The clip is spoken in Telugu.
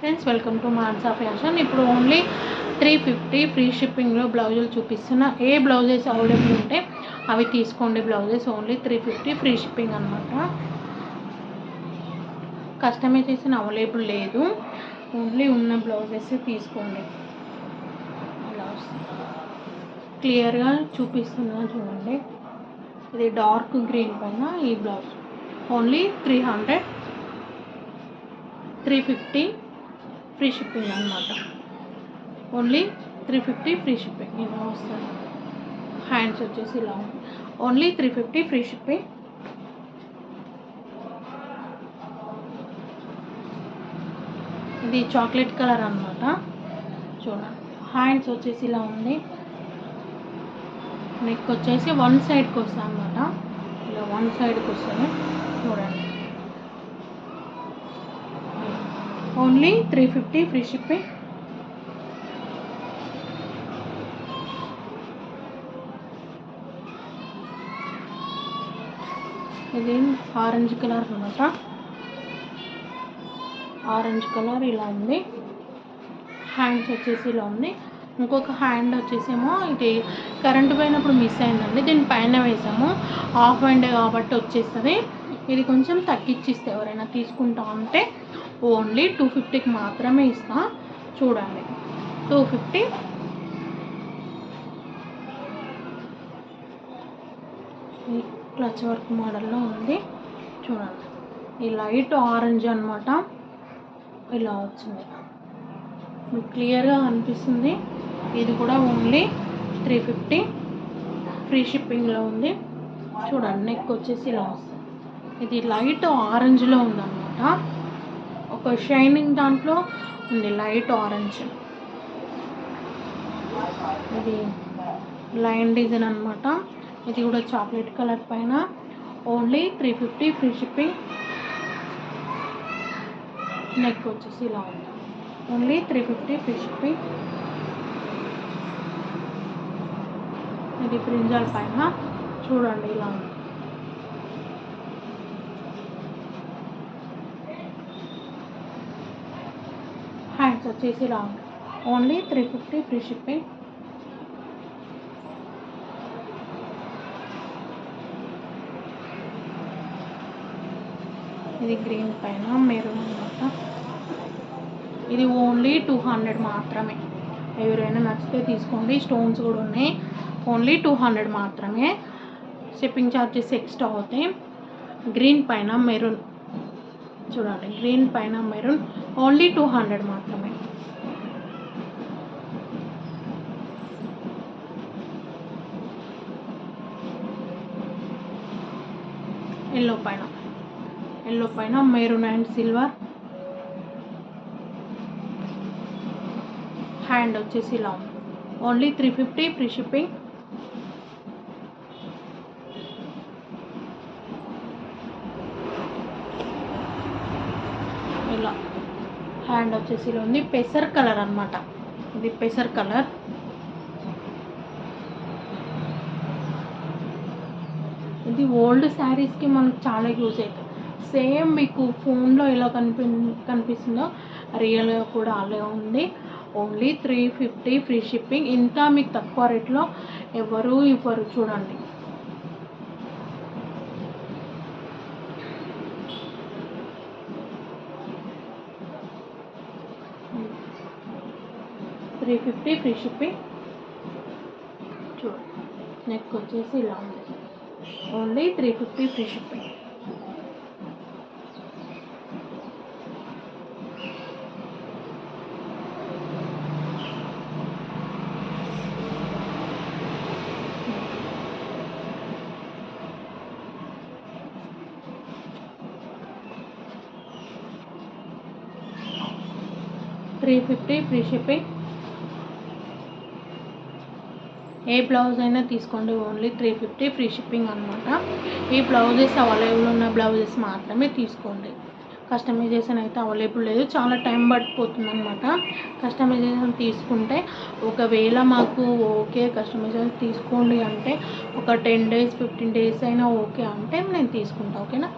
Friends welcome to Mansa fashion ఇప్పుడు ఓన్లీ త్రీ ఫిఫ్టీ ఫ్రీ షిప్పింగ్లో బ్లౌజులు చూపిస్తున్నా. ఏ బ్లౌజెస్ అవైలబుల్ ఉంటే అవి తీసుకోండి. Blouses only three fifty free shipping అనమాట కస్టమైజేషన్ అవైలబుల్ లేదు. ఓన్లీ ఉన్న బ్లౌజెస్ తీసుకోండి. బ్లౌజ్ క్లియర్గా చూపిస్తున్నా చూడండి. ఇది డార్క్ గ్రీన్ పైన ఈ blouse only three hundred three fifty free shipping అనమాట only three fifty free shipping ఇలా వస్తుంది హ్యాండ్స్ వచ్చేసి ఇలా ఉంది only three fifty free shipping ఇది చాక్లెట్ కలర్ అనమాట చూడండి. హ్యాండ్స్ వచ్చేసి ఇలా ఉంది. నెక్ వచ్చేసి వన్ సైడ్కి వస్తాయి అనమాట ఇలా వన్ సైడ్కి వస్తుంది చూడండి. Only three fifty free shipping. ఇది ఆరెంజ్ కలర్ అనమాట ఆరెంజ్ కలర్ ఇలా ఉంది. హ్యాండ్స్ వచ్చేసి ఇలా ఉంది. ఇంకొక హ్యాండ్ వచ్చేసేమో ఇది కరెంట్ పోయినప్పుడు మిస్ అయిందండి. దీని పైన వేసాము. హాఫ్ హ్యాండ్ కాబట్టి వచ్చేస్తుంది. ఇది కొంచెం తగ్గించిస్తే ఎవరైనా తీసుకుంటా ఉంటే ఓన్లీ టూ ఫిఫ్టీకి మాత్రమే ఇస్తా. చూడండి. Two fifty. ఈ క్లచ్ వర్క్ మోడల్లో ఉంది. చూడండి. ఈ లైట్ ఆరెంజ్ అనమాట ఇలా వచ్చింది. మీకు క్లియర్గా అనిపిస్తుంది. ఇది కూడా ఓన్లీ త్రీ ఫిఫ్టీ. ఫ్రీ షిప్పింగ్లో ఉంది. చూడండి. నెక్ వచ్చేసి ఇలా వస్తుంది. ఇది లైట్ ఆరెంజ్లో ఉందన్నమాట. షైనింగ్ దాంట్లో ఉంది లైట్ ఆరెంజ్. ఇది లైన్ డిజైన్ అనమాట ఇది కూడా చాక్లెట్ కలర్ పైన. Only three fifty free shipping. Neck వచ్చేసి ఇలా ఉంది. Only three fifty free shipping. ఇది ప్రింజాల్ పైన. చూడండి ఇలా ఉంది. వచ్చేసి long only three fifty free shipping ఇది గ్రీన్ పైన మెరూన్ అనమాట. ఇది ఓన్లీ టూ హండ్రెడ్ మాత్రమే. ఎవరైనా నచ్చితే తీసుకోండి. స్టోన్స్ కూడా ఉన్నాయి. ఓన్లీ టూ హండ్రెడ్ మాత్రమే. షిప్పింగ్ ఛార్జెస్ ఎక్స్ట్రా అవుతాయి. గ్రీన్ పైన మెరూన్ చూడండి గ్రీన్ పైన మెరూన్ ఓన్లీ టూ హండ్రెడ్ మాత్రమే. ఎల్లో పైన. ఎల్లో పైన మెరూన్ అండ్ సిల్వర్ హ్యాండ్ వచ్చేసి ఇలా ఉంది only three fifty free shipping ఇలా హ్యాండ్ వచ్చేసి ఇలా ఉంది. పెసర్ కలర్ అనమాట ఇది పెసర్ కలర్. ఇది ఓల్డ్ శారీస్కి మనకు చాలా యూజ్ అవుతుంది సేమ్ మీకు ఫోన్లో ఎలా కనిపి కనిపిస్తుందో రియల్గా కూడా అలా ఉంది. Only three fifty free shipping ఇంత మీకు తక్కువ రేట్లో ఎవరు ఇవ్వరు చూడండి. Three fifty free shipping. చూడండి నెక్ వచ్చేసి ఇలా ఉంది. Only three fifty free shipping. Three fifty free shipping. ఏ బ్లౌజ్ అయినా తీసుకోండి only three fifty free shipping అనమాట ఈ బ్లౌజెస్ అవైలబుల్ ఉన్న బ్లౌజెస్ మాత్రమే తీసుకోండి. కస్టమైజేషన్ అయితే అవైలబుల్ లేదు చాలా టైం పడిపోతుంది అనమాట కస్టమైజేషన్ తీసుకుంటే ఒకవేళ మాకు ఓకే కస్టమైజేషన్ తీసుకోండి అంటే ఒక టెన్ డేస్ ఫిఫ్టీన్ డేస్ అయినా ఓకే అంటే నేను తీసుకుంటా ఓకేనా?